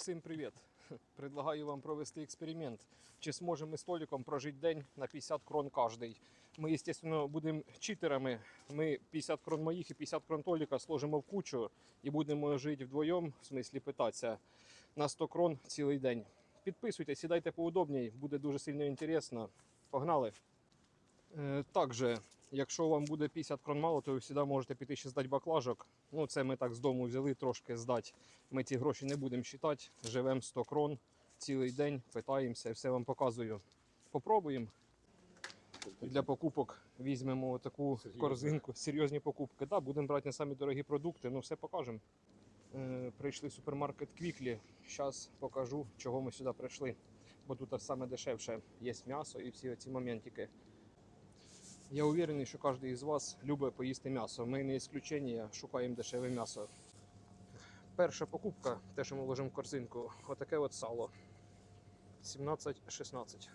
Всім привіт! Предлагаю вам провести експеримент. Чи зможемо ми з Толіком прожити день на 50 крон кожний. Ми, звісно, будемо читерами. Ми 50 крон моїх і 50 крон Толіка сложимо в кучу і будемо жити вдвоєм, в смислі питатися на 100 крон цілий день. Підписуйтесь, сідайте поудобній, буде дуже сильно інтересно. Погнали! Е, Також, якщо вам буде 50 крон мало, то ви завжди можете піти ще здати баклажок. Ну, це ми так з дому взяли трошки здати. Ми ці гроші не будемо вважати. Живемо 100 крон цілий день, питаємося, все вам показую. Попробуємо. Для покупок візьмемо таку Серйозно? корзинку, серйозні покупки. Да, будемо брати не самі дорогі продукти, ну все покажемо. Е, прийшли в супермаркет Квіклі. Зараз покажу, чого ми сюди прийшли. Бо тут саме дешевше є м'ясо і всі ці моментики. Я уверений, що кожен із вас любить поїсти м'ясо. Ми не ісключення, шукаємо дешеве м'ясо. Перша покупка, те, що ми вложимо в корзинку, отаке от сало. 17-16.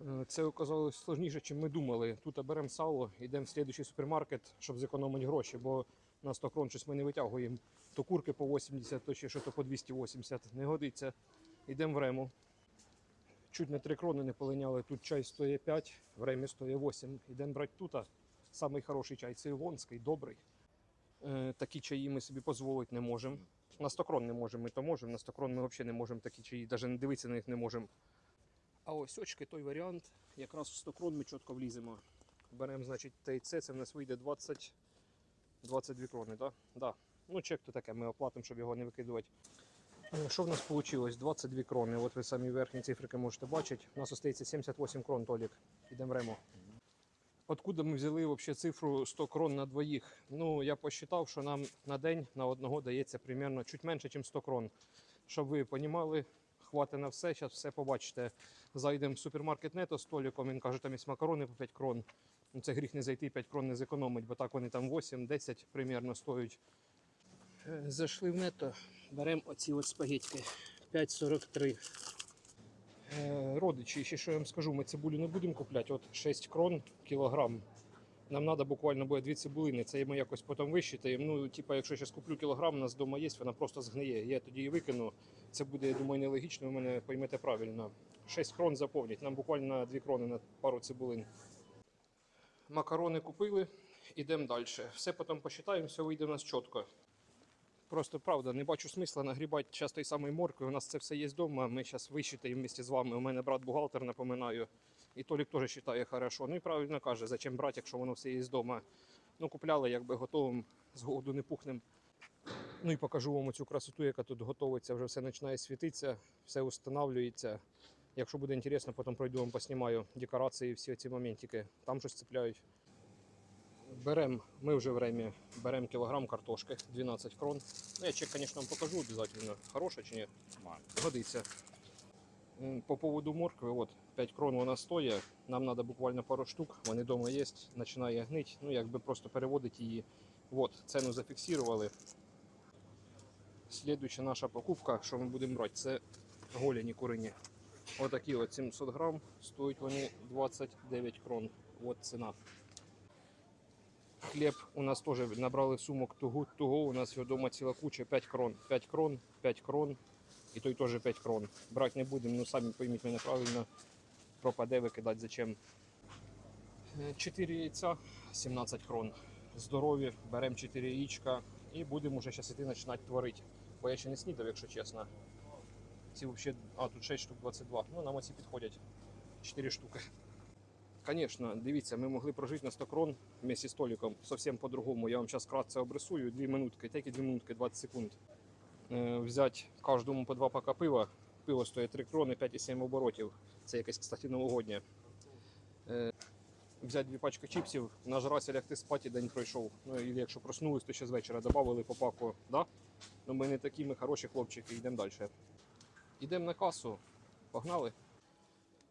Е, Це оказалось сложніше, ніж ми думали. Тут беремо сало, йдемо в слідуючий супермаркет, щоб зекономити гроші, бо на 100 крон щось ми не витягуємо. То курки по 80, то ще що то по 280. Не годиться. Йдемо в рему. Чуть не 3 крони не полиняли. Тут чай стоїть 5, в ремі стоїть 8. Йдемо брати тут. Самий хороший чай цейлонський, добрий. Е, такі чаї ми собі дозволити не можемо. На 100 крон не можемо, ми то можемо, на 100 крон ми взагалі не можемо такі чаї, навіть не дивитися на них не можемо. А ось очки той варіант. Якраз в 100 крон ми чітко вліземо. Беремо, значить, ТЦ, це в нас вийде 20, 22 крони? Да? Да. Ну, чек то таке, ми оплатимо, щоб його не викидувати. Е, Що в нас вийшло? 22 крони. От ви самі верхні цифрики можете бачити. У нас остається 78 крон, Толік. Ідемо ремо. Откуда ми взяли вообще цифру 100 крон на двоїх? Ну, я посчитав, що нам на день на одного дається примерно чуть менше, ніж 100 крон. Щоб ви розуміли, хватить на все, зараз все побачите. Зайдемо в супермаркет нето з Толіком, він каже, там є макарони по 5 крон. Ну, це гріх не зайти, 5 крон не зекономить, бо так вони там 8-10 примерно стоять. Е, Зайшли в нето, беремо оці от спагетки 5,43. Е, Родичі, ще що я вам скажу, ми цибулю не будемо купляти. От 6 крон кілограм. Нам треба буквально буде дві цибулини. Це ми якось потім вищитаємо. Ну, типа, якщо я зараз куплю кілограм, у нас вдома є, вона просто згниє. Я тоді її викину. Це буде, я думаю, нелогічно, ви мене поймете правильно. 6 крон заповнять. Нам буквально 2 крони на пару цибулин. Макарони купили, йдемо далі. Все потім посчитаємо, все вийде у нас чітко. Просто правда, не бачу смисла нагрібати час той самої моркви. У нас це все є вдома. Ми зараз вищитаємо вместе з вами. У мене брат бухгалтер, напоминаю. І Толік теж вважає хорошо. Ну і правильно каже, зачем брати, якщо воно все є вдома. Ну, купляли якби готовим, з голоду не пухнем. Ну і покажу вам цю красоту, яка тут готується. Вже все починає світитися, все встановлюється. Якщо буде цікаво, потім пройду вам поснімаю декорації, всі ці моментики. Там щось цепляють. Беремо, ми вже в ремі беремо кілограм картошки, 12 крон. Ну, я чек, звісно, вам покажу обов'язково. Хороша чи ні? Годиться. По поводу моркви, от 5 крон вона стоїть. Нам треба буквально пару штук. Вони вдома є, починає гнити. Ну, якби просто переводити її. От, ціну зафіксували. Слідуюча наша покупка, що ми будемо брати, це голені курині. Отакі от 700 грам, стоять вони 29 крон. От ціна. Хліб у нас теж набрали сумок тугу, туго. У нас його ціла куча 5 крон. 5 крон, 5 крон. І той теж 5 крон. Брати не будемо, ну самі пойміть мене правильно. Пропаде викидати зачем. 4 яйця, 17 крон. Здорові, беремо 4 яєчка і будемо вже зараз іти починати творити. Бо я ще не снідав, якщо чесно. Ці взагалі, а тут 6 штук 22. Ну, нам оці підходять 4 штуки. Звісно, дивіться, ми могли прожити на 100 крон вместе з Толіком зовсім по-другому. Я вам зараз кратце обрисую, 2 минутки, тільки 2 минутки, 20 секунд. Е, взяти кожному по 2 пака пива. Пиво стоїть 3 крони, 5,7 оборотів. Це якесь, кстати, новогоднє. Е, взяти дві пачки чіпсів, нажратися, лягти спати, день пройшов. Ну, і якщо проснулись, то ще з вечора додали по паку. Да? Ну, ми не такі, ми хороші хлопчики, йдемо далі. Йдемо на касу. Погнали.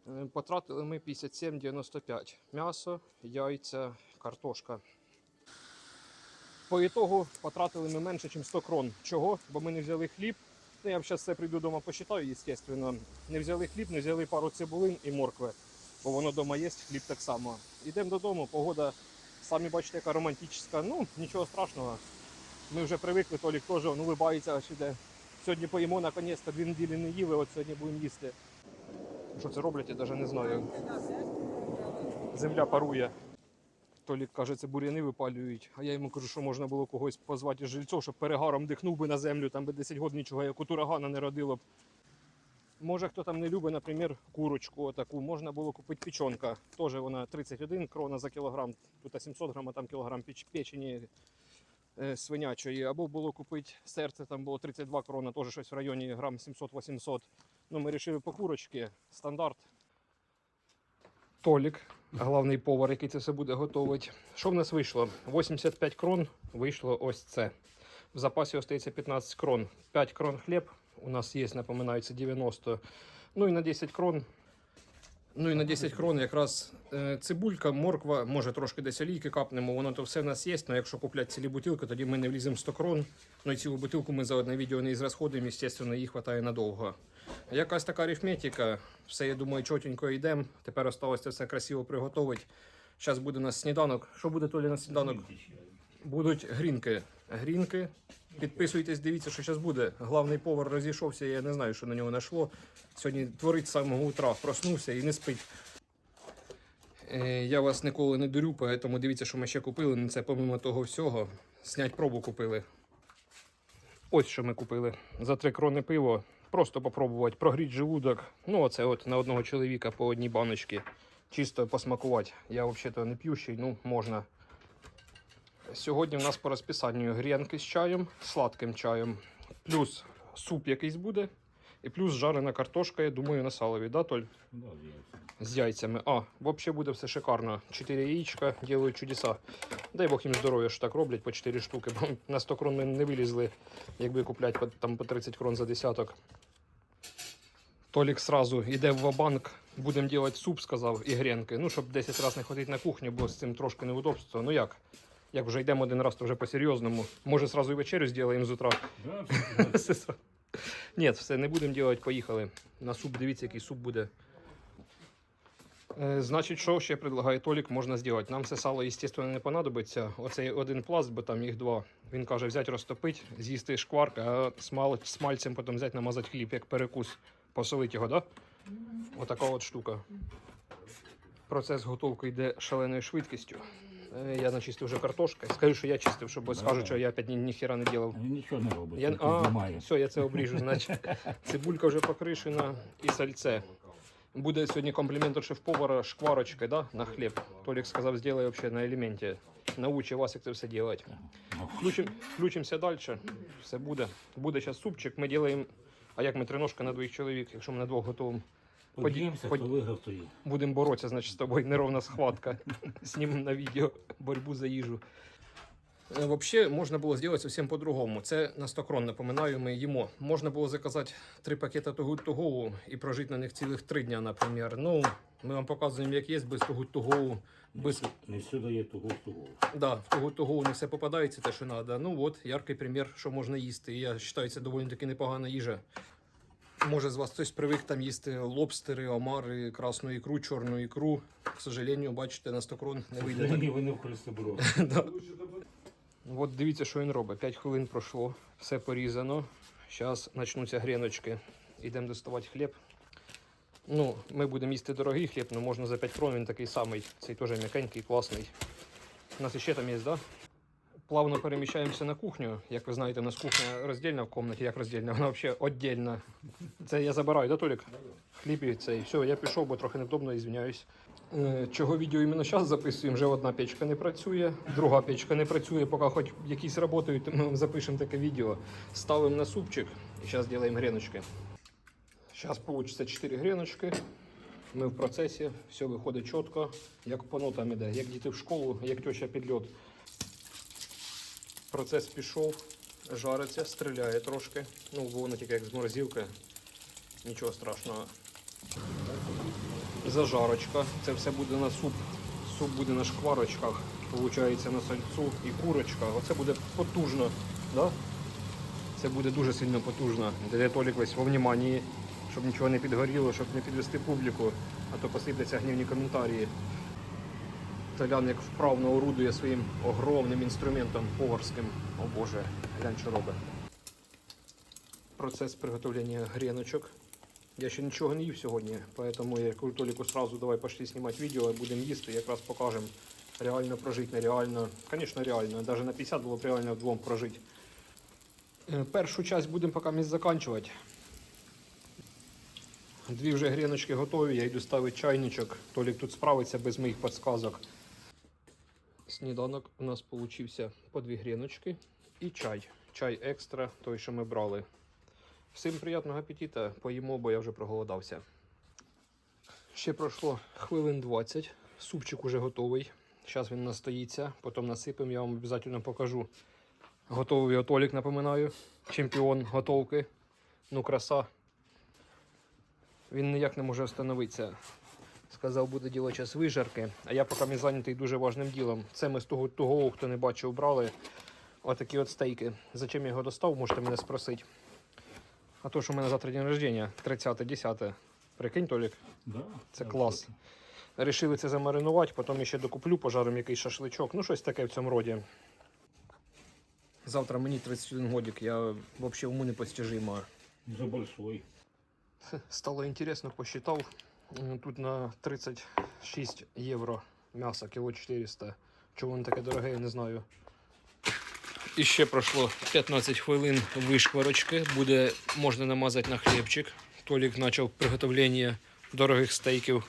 Е, Потратили ми 57,95. М'ясо, яйця, картошка. По ітогу потратили ми менше, ніж 100 крон. Чого? Бо ми не взяли хліб. Ну, я зараз все прийду вдома посчитаю, звісно. Не взяли хліб, не взяли пару цибулин і моркви. Бо воно вдома є, хліб так само. Йдемо додому, погода, самі бачите, яка романтична. Ну, нічого страшного. Ми вже привикли, Толік теж ну, іде. Сьогодні поїмо наконець-то, дві неділі не їли, от сьогодні будемо їсти. Що це роблять, я навіть не знаю. Земля парує. Толік каже, це бур'яни випалюють, а я йому кажу, що можна було когось позвати із жильців, щоб перегаром дихнув би на землю, там би 10 років нічого, як от урагана не родило б. Може, хто там не любить, наприклад, курочку таку, можна було купити печонка. Теж вона 31 крона за кілограм, тут 700 грам, а там кілограм печ- печені е, свинячої. Або було купити серце, там було 32 крона, теж щось в районі грам 700-800. Ну, ми вирішили по курочки, стандарт. Толік, головний повар, який це все буде готувати. Що в нас вийшло? 85 крон вийшло ось це. В запасі остається 15 крон. 5 крон хліб. У нас є, напоминається, 90. Ну і на 10 крон. Ну і на 10 крон якраз е, цибулька, морква, може трошки десь олійки капнемо, воно то все в нас є. Але якщо купляти цілі бутилки, тоді ми не вліземо 100 крон. Ну і цілу бутилку ми за одне відео не зрозходимо, звісно, її вистачає надовго. Якась така арифметика, все, я думаю, чотенько йдемо. Тепер осталось все красиво приготувати. Зараз буде у нас сніданок. Що буде Толі на сніданок? Будуть грінки. Грінки. Підписуйтесь, дивіться, що зараз буде. Главний повар розійшовся, я не знаю, що на нього знайшло. Сьогодні творить з самого утра, проснувся і не спить. Е, Я вас ніколи не дурю, тому дивіться, що ми ще купили. Ну, Це помимо того всього. Снять пробу купили. Ось що ми купили. За 3 крони пиво. Просто попробувати, прогріти желудок. Ну, оце от на одного чоловіка по одній баночці. Чисто посмакувати. Я взагалі не п'ющий, ну можна. Сьогодні у нас по розписанню грінки з чаєм, сладким чаєм, плюс суп якийсь буде, і плюс жарена картошка, я думаю, на салові, да, Толь? Да. З яйцями. А, взагалі буде все шикарно. 4 яєчка делають чудеса. Дай Бог їм здоров'я, що так роблять по 4 штуки. Бо на 100 крон ми не вилізли, якби купляти по, там, по 30 крон за десяток. Толік сразу йде в банк будемо робити суп, сказав, і гренки. Ну, щоб 10 разів не ходити на кухню, бо з цим трошки неудобство. Ну як? Як вже йдемо один раз, то вже по-серйозному. Може, сразу і вечерю зробимо з утра. Да. Ні, все, не будемо робити, поїхали. На суп, дивіться, який суп буде. Е, Значить, що ще предлагає Толік, можна зробити. Нам це сало, звісно, не понадобиться. Оцей один пласт, бо там їх два. Він каже, взяти розтопити, з'їсти шкварка, а смал- смальцем потім взяти, намазати хліб, як перекус, посолити його, так? Да? Отака от штука. Процес готовки йде шаленою швидкістю. Е, Я начистив вже картошкою. Скажу, що я чистив, щоб Да. скажуть, що я п'ять днів ніхіра не. Він нічого не робить, Я... А, все, я це обріжу. Значить, цибулька вже покришена і сальце. Буде сьогодні комплімент від шеф-повара шкварочкою да, на хліб. Толік сказав, зроби взагалі на елементі. Научи вас, як це все робити. Ну, Включим, включимося далі. Все буде. Буде зараз супчик. Ми робимо. А як ми триножка на двох чоловік, якщо ми на двох готовимо? Подивимося, Под- хто виграв, то є. Будемо боротися, значить, з тобою неровна схватка. Знімемо на відео боротьбу за їжу. Е, Вообще можна було зробити зовсім по-другому. Це на 100 крон, напоминаю, ми їмо. Можна було заказати три пакети того того і прожити на них цілих три дня, наприклад. Ну, ми вам показуємо, як є, без того того, без Не всюди є того того. Да, в того того не все попадається, те, що треба. Ну от, яркий примір, що можна їсти. І Я вважаю, це доволі таки непогана їжа. Може, з вас хтось привик там їсти лобстери, омари, красну ікру, чорну ікру. К сожалению, бачите, на 100 крон не вийде. Ні, ви не в холестеролі. От дивіться, що він робить. 5 хвилин пройшло, все порізано. Зараз почнуться гріночки. Йдемо доставати хліб. Ну, ми будемо їсти дорогий хліб, але можна за 5 крон, він такий самий. Цей теж м'якенький, класний. У нас ще там є, так? Да? Плавно переміщаємося на кухню. Як ви знаєте, у нас кухня роздільна в кімнаті, як роздільна, вона взагалі віддільна. Це я забираю, да, Толік? Хліб і цей. Все, я пішов, бо трохи невдобно, і звиняюсь. Е, Чого відео іменно зараз записуємо, вже одна печка не працює, друга печка не працює, поки хоч якісь працюють, ми запишемо таке відео. Ставимо на супчик і зараз робимо гріночки. Зараз вийде 4 гріночки. Ми в процесі, все виходить чітко, як по нотам іде, як діти в школу, як теща під льот. Процес пішов, жариться, стріляє трошки. Ну, бо воно тільки як з морозилки. Нічого страшного. Зажарочка. Це все буде на суп. Суп буде на шкварочках. Получається на сальцу і курочка. Оце буде потужно. Да? Це буде дуже сильно потужно. Де Толік весь во вниманні, щоб нічого не підгоріло, щоб не підвести публіку, а то посипляться гнівні коментарі. Толян як вправно орудує своїм огромним інструментом поварським. О Боже, глянь, що робить. процес приготовления греночок. Я ще нічого не їв сьогодні, поэтому я кажу Толіку сразу давай пошли знімати відео, будемо їсти, якраз покажемо реально прожити, нереально. Звісно, реально. Навіть на 50 було б реально вдвом прожити. Е, Першу часть будемо поки місць закінчувати. Дві вже гріночки готові, я йду ставити чайничок. Толік тут справиться без моїх підсказок. Сніданок у нас получився по дві гріночки і чай. Чай екстра, той, що ми брали. Всім приємного апетита, поїмо, бо я вже проголодався. Ще пройшло хвилин 20. Супчик уже готовий. Зараз він настоїться, потім насипемо, я вам обов'язково покажу. Готовий його Толік, напоминаю. Чемпіон готовки. Ну, краса. Він ніяк не може встановитися. Сказав, буде діло час вижарки, а я поки мені зайнятий дуже важним ділом. Це ми з того того, хто не бачив, брали. Отакі от стейки. Зачем я його достав, можете мене спросити. А то, що в мене завтра день рождення, 30-10. Прикинь, Толік, Да? це клас. Рішили це замаринувати, потім ще докуплю, пожарим якийсь шашличок. Ну, щось таке в цьому роді. Завтра мені 31 годик, я взагалі уму непостижимо. ти. Вже большой. Стало интересно, посчитал. Тут на 36 євро м'ясо, кіло 400. Чого воно таке дороге, я не знаю. І ще пройшло 15 хвилин вишкварочки. Буде можна намазати на хлібчик. Толік почав приготовлення дорогих стейків.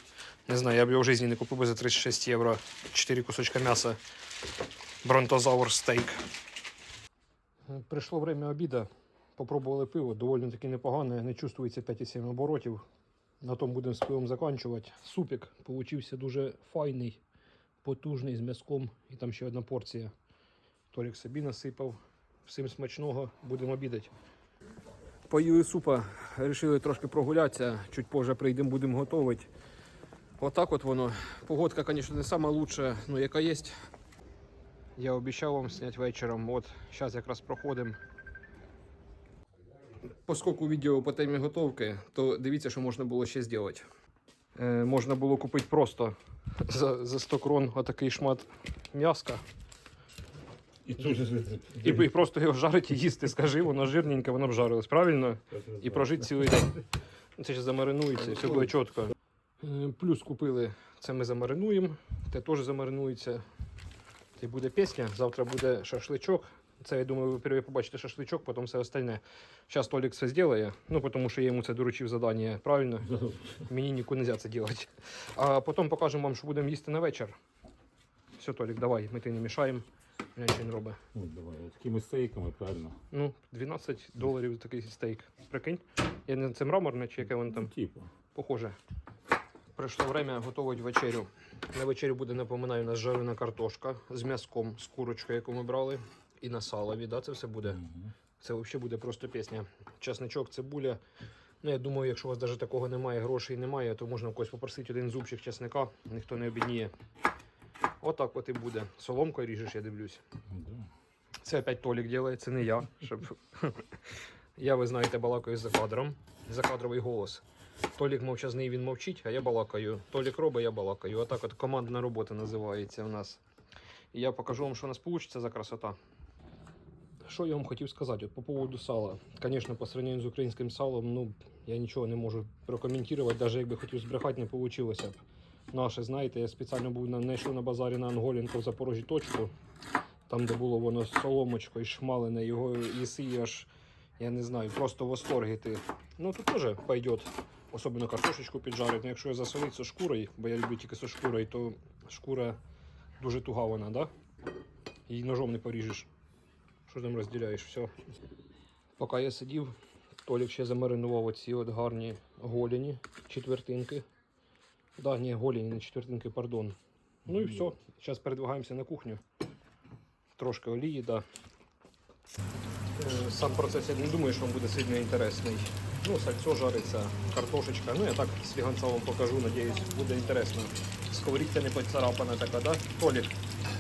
Не знаю, я б його в житті не купив би за 36 євро. 4 кусочка м'яса. Бронтозавр стейк. Прийшло время обіду. Попробували пиво, доволі таки непогане, не чувствується 5,7 оборотів. На тому будемо з пивом закінчувати. Супик получився дуже файний, потужний з м'язком і там ще одна порція. Толік собі насипав. Всім смачного, будемо обідати. Поїли супа, вирішили трошки прогулятися, чуть позже прийдемо, будемо готувати. Отак от воно. Погодка, звісно, не лучша, але яка є. Я обіцяв вам зняти вечором. От, зараз якраз проходимо. Поскольку відео по темі готовки, то дивіться, що можна було ще зробити. Е, можна було купити просто за, за 100 крон отакий шмат м'яска. І І, і просто його жарити і їсти. Скажи, воно жирненьке, воно б жарилось, правильно? І прожити цілий день. Це ще замаринується, все буде чітко. Е, Плюс купили, це ми замаринуємо, те теж замаринується. Це буде пісня, завтра буде шашличок. Це, я думаю, ви вперше побачите шашличок, потім все остальне. Зараз Толік все зробить, ну, тому що я йому це доручив задання, правильно? Мені нікуди не можна це робити. А потім покажемо вам, що будемо їсти на вечір. Все, Толік, давай, ми ти не мішаємо. Я нічого не робить. Ой, давай, такими стейками, правильно. Ну, 12 доларів такий стейк. Прикинь. Я не це мраморне чи яке воно там Типа. похоже. Прийшло время готувати вечерю. На вечерю буде, напоминаю, у нас жарена картошка з м'язком, з курочкою, яку ми брали, і на салові. Да, це все буде. Мгм. Це взагалі буде просто пісня. Часничок, цибуля. Ну, я думаю, якщо у вас навіть такого немає, грошей немає, то можна когось попросити один зубчик часника, ніхто не обідніє. Отак от і буде. Соломкою ріжеш, я дивлюсь. Це опять Толік робить, це не я. Щоб... я, ви знаєте, балакаю за кадром. Закадровий голос. Толік мовчазний, він мовчить, а я балакаю. Толік робить, я балакаю. Отак от командна робота називається у нас. І я покажу вам, що у нас вийде за красота. Що я вам хотів сказати от по поводу сала. Звісно, по сравнению з українським салом, ну, я нічого не можу прокоментувати, навіть якби хотів збрехати, не вийшло б. Наше, знаєте, я спеціально був на, знайшов на базарі на Анголінку в Запорожжі точку, там, де було воно з соломочкою шмалене, його їси аж, я не знаю, просто в восторгі ти. Ну тут теж пойдет. Особливо картошечку піджарити. Ну, якщо я засолити зі шкурою, бо я люблю тільки зі шкурою, то шкура дуже туга вона, да? Її ножом не поріжеш. Що там розділяєш? Все. Поки я сидів, Толік ще замаринував оці от гарні голені, четвертинки. Да, ні, голені, не четвертинки, пардон. Ну і все. Зараз передвигаємося на кухню. Трошки олії, да. Е, Сам процес я не думаю, що він буде сильно інтересний. Ну, сальцо жариться, картошечка. Ну, я так сліганця вам покажу, надіюсь, буде інтересно. Сковорідка не поцарапана така, да? Толік,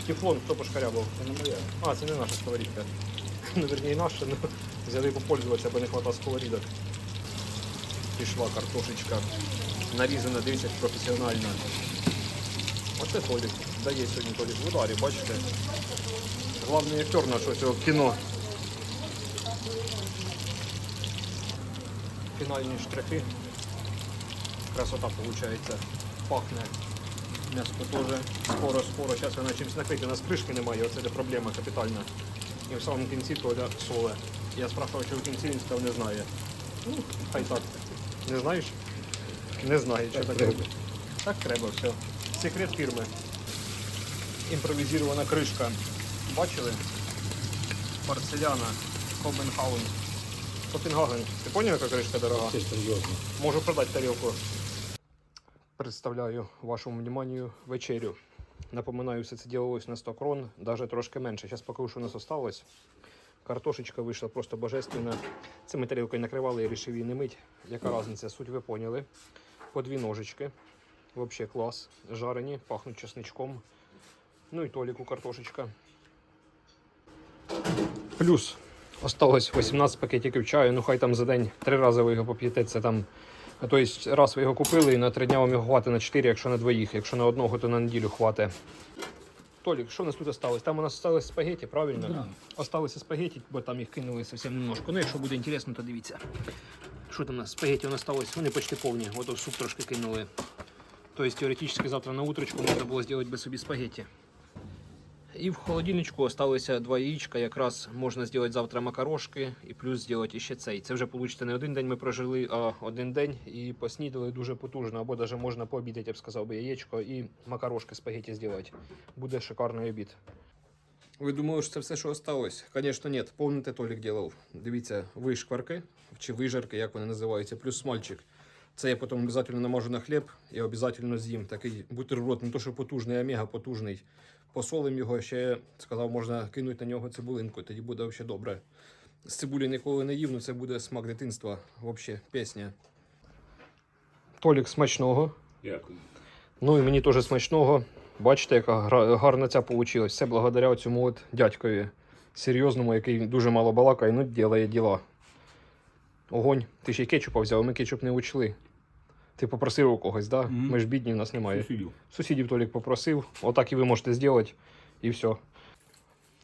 тефлон, хто пошкарябав? Це не моя. А, це не наша сковорідка. Ну, верні, наша, ну, взяли попользуватися, бо не хватає сковорідок. Пішла картошечка. Нарізана, дивіться, професіонально. Оце Толік. Дає сьогодні Толік в ударі, бачите? Главний актер нашого цього кіно. фінальні штрихи. Красота виходить. Пахне. М'ясо теж скоро-скоро. Зараз вона чимось накрити. У нас кришки немає, оце проблема капітальна. І в самому кінці Толя соле. Я спрашивав, чи в кінці він сказав, не знає. Ну, хай так. Не знаєш? Не знаю, що Так робить. Так треба, все. Секрет фірми. Імпровізована кришка. Бачили? Порцеляна. Копенгаген. Копенгаген. Ти поняв, яка кришка дорога? Це серйозно. Можу продати тарілку. Представляю вашому вниманию вечерю. Напоминаю, все це ділилось на 100 крон, навіть трошки менше. Зараз покажу, що у нас осталось. Картошечка вийшла просто божественна. Це ми тарілкою накривали і вирішив її не мить. Яка різниця? Суть ви поняли. По дві ножички. Взагалі клас. Жарені, пахнуть чесничком. Ну і толіку картошечка. Плюс осталось 18 пакетиків чаю. Ну хай там за день три рази ви його поп'єте. Це там. Тобто раз ви його купили і на три дня вам його хватить на 4, якщо на двоїх. Якщо на одного, то на неділю хватить. Толік, що у нас тут осталось? Там у нас осталось спагеті, правильно? Да. Осталося спагеті, бо там їх кинули зовсім немножко. Ну, якщо буде інтересно, то дивіться. Що там у нас? Спагеті у нас осталось, вони почти повні. Ото в суп трошки кинули. Тобто теоретично завтра на утречку можна було зробити би собі спагеті. І в холодильничку осталося два яєчка. Якраз можна зробити завтра макарошки і плюс зробити ще цей. Це вже вийде не один день ми прожили, а один день і поснідали дуже потужно. Або навіть можна пообідати, я б сказав би, яєчко і макарошки спагеті зробити. Буде шикарний обід. Ви думали, що це все, що осталось? Звісно, ні. Повний те Толік робив. Дивіться, вишкварки чи вижарки, як вони називаються, плюс смальчик. Це я потім обов'язково намажу на хліб і обов'язково з'їм. Такий бутерброд, не то, що потужний, а мега потужний. Посолим його, ще сказав, можна кинути на нього цибулинку, тоді буде взагалі добре. З цибулі ніколи не їв, але це буде смак дитинства. Взагалі, пісня. Толік смачного. Дякую. Ну і мені теж смачного. Бачите, яка гарна ця вийшла. Все благодаря цьому от дядькові серйозному, який дуже мало балакає, ну ділає діла. Огонь. Ти ще й кетчупа взяв, ми кетчуп не учли. Ти попросив у когось, да? Мгм. Ми ж бідні, в нас немає. Сусідів. Сусідів Толік попросив. Отак і ви можете зробити, і все.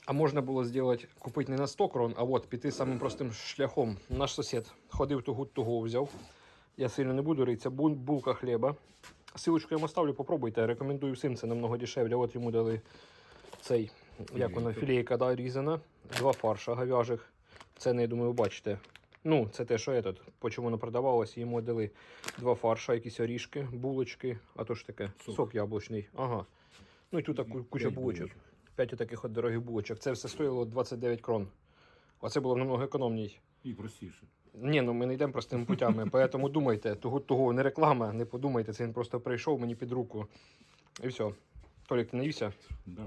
А можна було зробити, купити не на 100 крон, а от піти самим простим шляхом. Наш сусід ходив тугу тугу взяв. Я сильно не буду ритися. Булка хліба. Силочку я вам оставлю, попробуйте. Рекомендую всім, це намного дешевле. От йому дали цей, як воно, Філейка. да, різана. Два фарша говяжих. Це не я думаю, ви бачите. Ну, це те, що этот, по чому воно продавалось, йому дали два фарша, якісь орішки, булочки, а то ж таке, сок, Сок. яблучний. Ага. Ну і тут так куча булочок. П'ять таких от дорогих булочок. Це все стоїло 29 крон. А це було намного економній. І простіше. Ні, ну ми не йдемо простими путями. Поэтому думайте, того, того не реклама, не подумайте, це він просто прийшов мені під руку. І все. Толік, ти наївся? Да.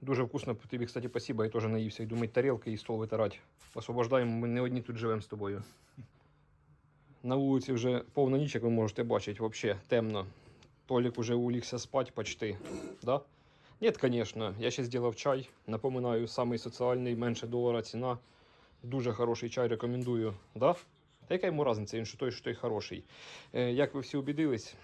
Дуже вкусно. Тобі, кстати, спасибо, я теж наївся. Йду мить тарілки і стол витирати. Освобождаємо, ми не одні тут живемо з тобою. На вулиці вже повна ніч, як ви можете бачити, взагалі темно. Толік уже улігся спать почти. Да? Нет, конечно. Я ще зробив чай. Напоминаю, самий соціальний, менше долара ціна. Дуже хороший чай, рекомендую. Да? Та яка йому різниця, він що той, що той хороший. Е, як ви всі убідились,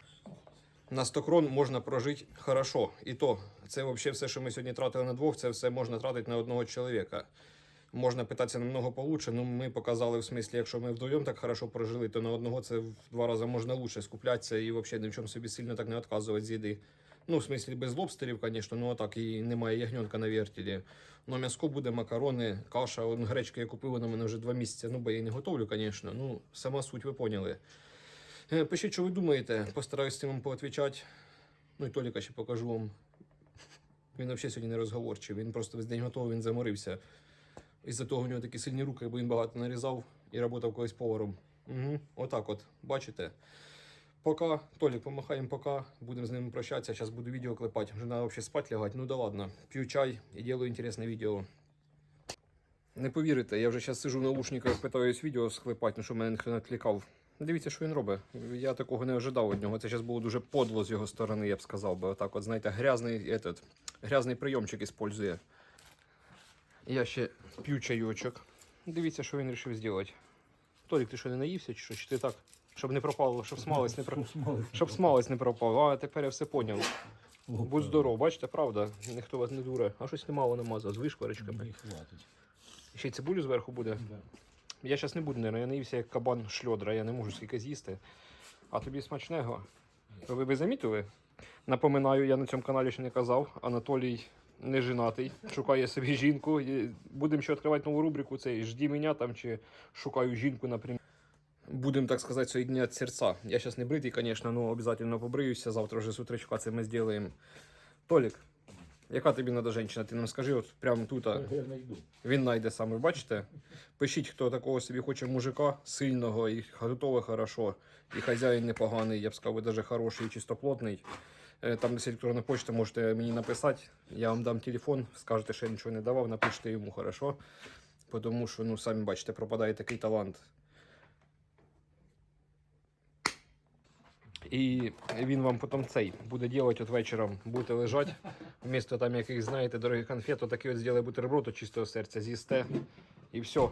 на 100 крон можна прожити хорошо. І то, це взагалі все, що ми сьогодні тратили на двох, це все можна тратити на одного чоловіка. Можна питатися намного получше, ну ми показали в смислі, якщо ми вдвоєм так хорошо прожили, то на одного це в два рази можна лучше скуплятися і взагалі ні в чому собі сильно так не відказувати з їди. Ну, в смислі, без лобстерів, звісно, ну а так і немає ягненка на вертілі. Ну, м'яско буде, макарони, каша. Он гречка я купив, вона мене вже два місяці. Ну, бо я її не готовлю, звісно. Ну, сама суть, ви поняли. Е, Пишіть, що ви думаєте. Постараюсь цим вам поотвічати. Ну і Толіка ще покажу вам. Він взагалі сьогодні не розговорчив. Він просто весь день готовий, він заморився. Із-за того у нього такі сильні руки, бо він багато нарізав і працював колись поваром. Угу. Отак от, бачите. Пока, Толік, помахаємо пока. Будемо з ним прощатися. Зараз буду відео клепати. Вже треба взагалі спати лягати. Ну да ладно. П'ю чай і роблю інтересне відео. Не повірите, я вже зараз сижу в наушниках, питаюсь відео склепати, ну що мене не відвлікав. Дивіться, що він робить. Я такого не ожидав від нього. Це зараз було дуже подло з його сторони, я б сказав би. Отак, от, знаєте, грязний, этот, грязний прийомчик іспользує. Я ще п'ю чайочок. Дивіться, що він вирішив зробити. Толік, ти що не наївся, чи що? Чи ти так? Щоб не пропало, щоб смалець не пропало. Щоб смалець не пропав. А тепер я все поняв. Будь здоров, бачите, правда, ніхто вас не дуре. А щось немало намазав з вишкварочками. Ще й цибулю зверху буде. Я зараз не буду, наверное, я наївся як кабан шльодра, я не можу скільки з'їсти. А тобі смачного. Ви би замітили? Напоминаю, я на цьому каналі ще не казав. Анатолій не женатий, шукає собі жінку. Будемо ще відкривати нову рубрику. Це жді мене там чи шукаю жінку, наприклад. Будемо, так сказати, соединять серця. Я зараз не бритий, звісно, але обов'язково побриюся. Завтра вже з це ми зробимо. Толік, яка тобі треба жінка? Ти нам скажи, от прямо тут. а. Він знайде саме, бачите? Пишіть, хто такого собі хоче мужика сильного і готове хорошо. І хазяїн непоганий, я б сказав, навіть хороший і чистоплотний. Е, Там десь електронна почта можете мені написати. Я вам дам телефон, скажете, що я нічого не давав, напишіть йому хорошо. Тому що, ну, самі бачите, пропадає такий талант. І він вам потім цей буде робити от вечором, будете лежати. Вмісто там яких, знаєте, дорогих конфет, отакий от зробить бутерброд от чистого серця, з'їсте. І все.